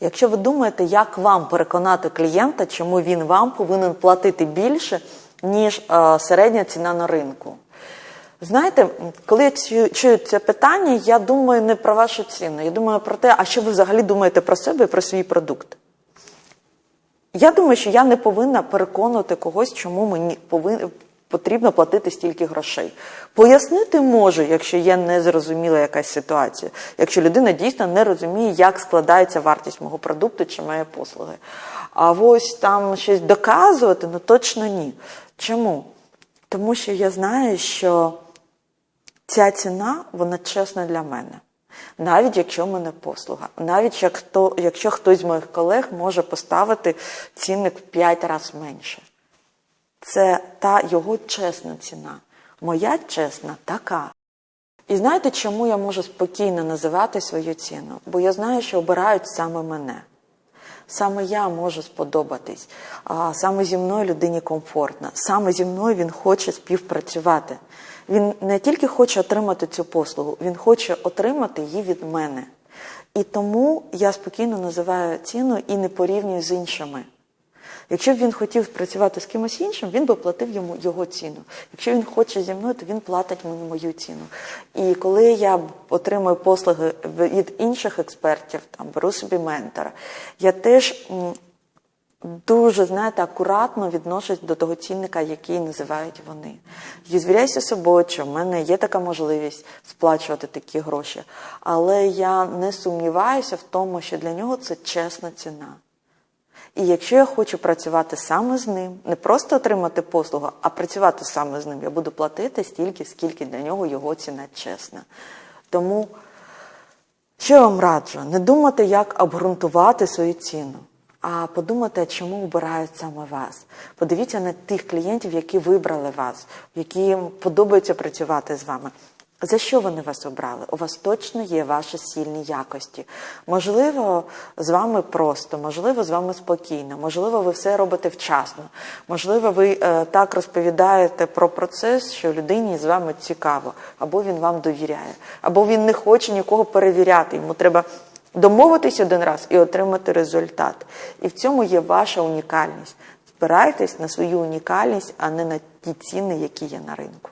Якщо ви думаєте, як вам переконати клієнта, чому він вам повинен платити більше, ніж е, середня ціна на ринку. Знаєте, коли я чую, чую це питання, я думаю не про вашу ціну. Я думаю про те, а що ви взагалі думаєте про себе і про свій продукт. Я думаю, що я не повинна переконувати когось, чому мені повин... потрібно платити стільки грошей. Пояснити можу, якщо є незрозуміла якась ситуація, якщо людина дійсно не розуміє, як складається вартість мого продукту чи моєї послуги. А ось там щось доказувати, ну точно ні. Чому? Тому що я знаю, що ця ціна вона чесна для мене. Навіть якщо в мене послуга, навіть якщо хтось з моїх колег може поставити цінник в 5 разів менше. Це та його чесна ціна. Моя чесна така. І знаєте, чому я можу спокійно називати свою ціну? Бо я знаю, що обирають саме мене. Саме я можу сподобатись, а саме зі мною людині комфортно, саме зі мною він хоче співпрацювати. Він не тільки хоче отримати цю послугу, він хоче отримати її від мене. І тому я спокійно називаю ціну і не порівнюю з іншими. Якщо б він хотів працювати з кимось іншим, він би платив йому його ціну. Якщо він хоче зі мною, то він платить мені мою ціну. І коли я отримую послуги від інших експертів, там беру собі ментора, я теж дуже знаєте, акуратно відношусь до того цінника, який називають вони. І звіряюся собою, що в мене є така можливість сплачувати такі гроші, але я не сумніваюся в тому, що для нього це чесна ціна. І якщо я хочу працювати саме з ним, не просто отримати послугу, а працювати саме з ним, я буду платити стільки, скільки для нього його ціна чесна. Тому, що я вам раджу, не думати, як обґрунтувати свою ціну, а подумати, чому обирають саме вас. Подивіться на тих клієнтів, які вибрали вас, які подобається працювати з вами. За що вони вас обрали? У вас точно є ваші сильні якості. Можливо, з вами просто, можливо, з вами спокійно, можливо, ви все робите вчасно. Можливо, ви е, так розповідаєте про процес, що людині з вами цікаво, або він вам довіряє, або він не хоче нікого перевіряти. Йому треба домовитись один раз і отримати результат. І в цьому є ваша унікальність. Спирайтесь на свою унікальність, а не на ті ціни, які є на ринку.